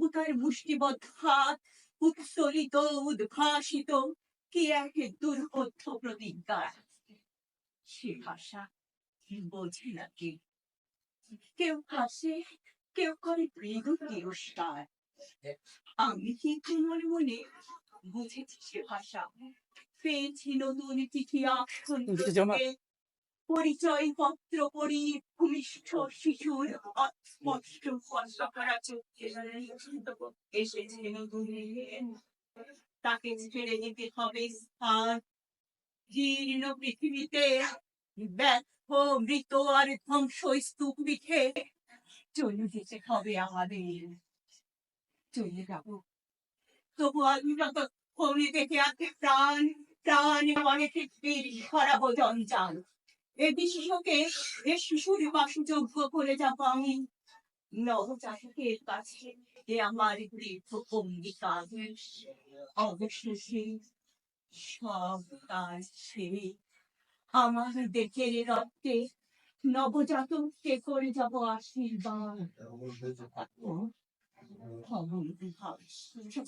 কবুতার মুষ্টিবদ্ধ হাত উৎসলিত উদ্ভাসিত কি এক দুর্বোধ্য প্রতিজ্ঞা? সে ভাষা বোঝে না কে। কেউ হাসে কেউ করে মৃগ তিরস্কার। আমি কিন্তু মনে মনে বুঝেছি সে ভাষা? পেয়েছি নতুন চিঠি থেকে। পরিচয় পত্র পড়ি ভূমিষ্ঠ শিশুর অস্পষ্ট করা চোখে এসেছে নতুন দিন। তাকে ছেড়ে যেতে হবে স্থান। জীর্ণ পৃথিবীতে ব্যর্থ, মৃত আর ধ্বংস স্তূপ লিখে চলে যেতে হবে আমাদের। চলে যাব। তবু আমি ততক্ষণে দেখে আছে প্রাণ প্রাণ অনেকে সরাব জঞ্জাল। এ এ শিশুর বাসযোগ্য করে যাব আমি নবজাতকের কাছে এ আমার দীর্ঘ অঙ্গীকার অবশেষে সব কাজ ছেড়ে আমার দেখের রক্তে নবজাতককে করে যাব আশীর্বাদ।